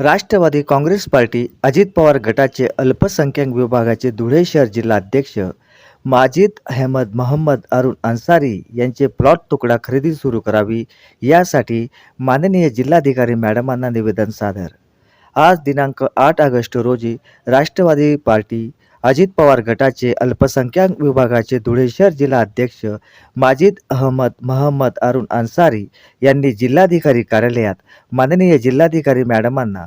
Rashtrawadi Congress party Ajit Pawar गटाचे अल्पसंख्याक विभागाचे धुळे शहर जिल्हाध्यक्ष माजिद अहमद मोहम्मद अरुण अन्सारी यांचे प्लॉट तुकडा खरेदी सुरू करावी यासाठी माननीय जिल्हाधिकारी मॅडमांना निवेदन सादर. आज दिनांक आठ ऑगस्ट रोजी राष्ट्रवादी पार्टी अजित पवार गटाचे अल्पसंख्याक विभागाचे धुळे शहर जिल्हा अध्यक्ष माजिद अहमद महम्मद अरुण अन्सारी यांनी जिल्हाधिकारी कार्यालयात माननीय जिल्हाधिकारी मॅडमांना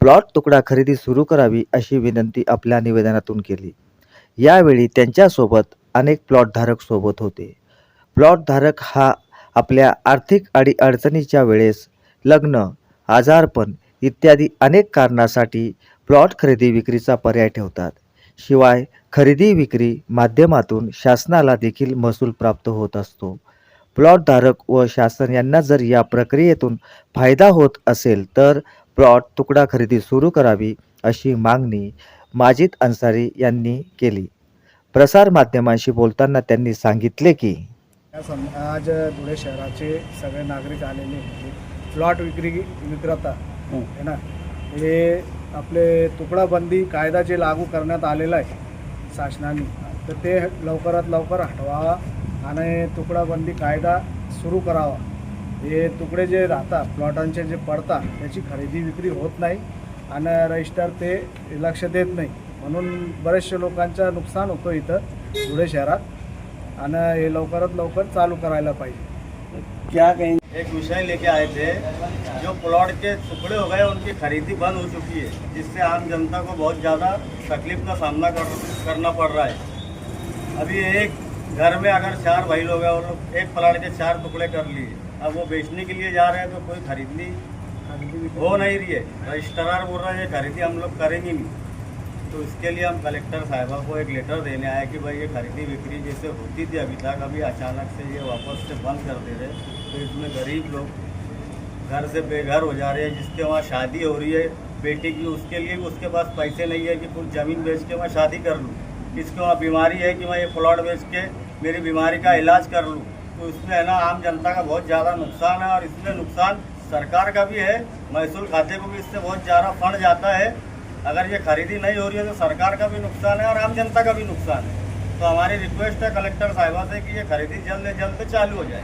प्लॉट तुकडा खरेदी सुरू करावी अशी विनंती आपल्या निवेदनातून केली. यावेळी त्यांच्यासोबत अनेक प्लॉटधारक सोबत होते. प्लॉटधारक हा आपल्या आर्थिक अडीअडचणीच्या वेळेस लग्न आजारपण इत्यादी अनेक कारणासाठी प्लॉट खरेदी विक्रीचा पर्याय ठेवतात. शिवाय खरेदी विक्री माध्यमातून शासनाला देखील महसूल प्राप्त होत असतो. प्लॉटधारक व शासन यांना जर या प्रक्रियेतून फायदा होत असेल तर प्लॉट तुकडा खरेदी सुरू करावी अशी मागणी माजिद अन्सारी यांनी केली. प्रसारमाध्यमांशी बोलताना त्यांनी सांगितले की आज धुळे शहराचे सगळे नागरिक आलेले होते प्लॉट विक्री विक्रेता है. ना? हे आपले तुकडाबंदी कायदा जे लागू करण्यात आलेला आहे शासनाने. तर ते लवकरात लवकर हटवावा आणि तुकडाबंदी कायदा सुरू करावा. हे तुकडे जे राहतात प्लॉटांचे जे पडतात त्याची खरेदी विक्री होत नाही आणि रजिस्टर ते लक्ष देत नाही. म्हणून बरेचसे लोकांचं नुकसान होतं इथं धुळे शहरात. आणि हे लवकरात लवकर चालू करायला पाहिजे. क्या कहेंगे एक विषय लेके आए थे जो प्लॉट के टुकड़े हो गए उनकी खरीदी बंद हो चुकी है जिससे आम जनता को बहुत ज़्यादा तकलीफ़ का सामना कर, करना पड़ रहा है। अभी एक घर में अगर चार भाई लोग हैं और लोग एक प्लाट के चार टुकड़े कर लिए अब वो बेचने के लिए जा रहे हैं तो कोई खरीदनी हो नहीं रही है। रजिस्ट्रार बोल रहा है खरीदी हम लोग करेंगे नहीं। तो इसके लिए हम कलेक्टर साहिबा को एक लेटर देने आए कि भाई ये खरीदी बिक्री जैसे होती थी अभी तक, अभी अचानक से ये वापस से बंद कर दे रहे तो इसमें गरीब लोग घर से बेघर हो जा रहे हैं, जिसके वहाँ शादी हो रही है, बेटी की उसके लिए भी उसके पास पैसे नहीं है कि कुछ ज़मीन बेच के मैं शादी कर लूँ। किसके वहाँ बीमारी है कि मैं ये प्लॉट बेच के मेरी बीमारी का इलाज कर लूँ। तो इसमें है ना, आम जनता का बहुत ज़्यादा नुकसान है और इसमें नुकसान सरकार का भी है, महसूल खाते को भी इससे बहुत ज़्यादा फंड जाता है। अगर ये खरीदी नहीं हो रही है तो सरकार का भी नुकसान है और आम जनता का भी नुकसान है। तो हमारी रिक्वेस्ट है कलेक्टर साहिबा से कि ये खरीदी जल्द से जल्द चालू हो जाए।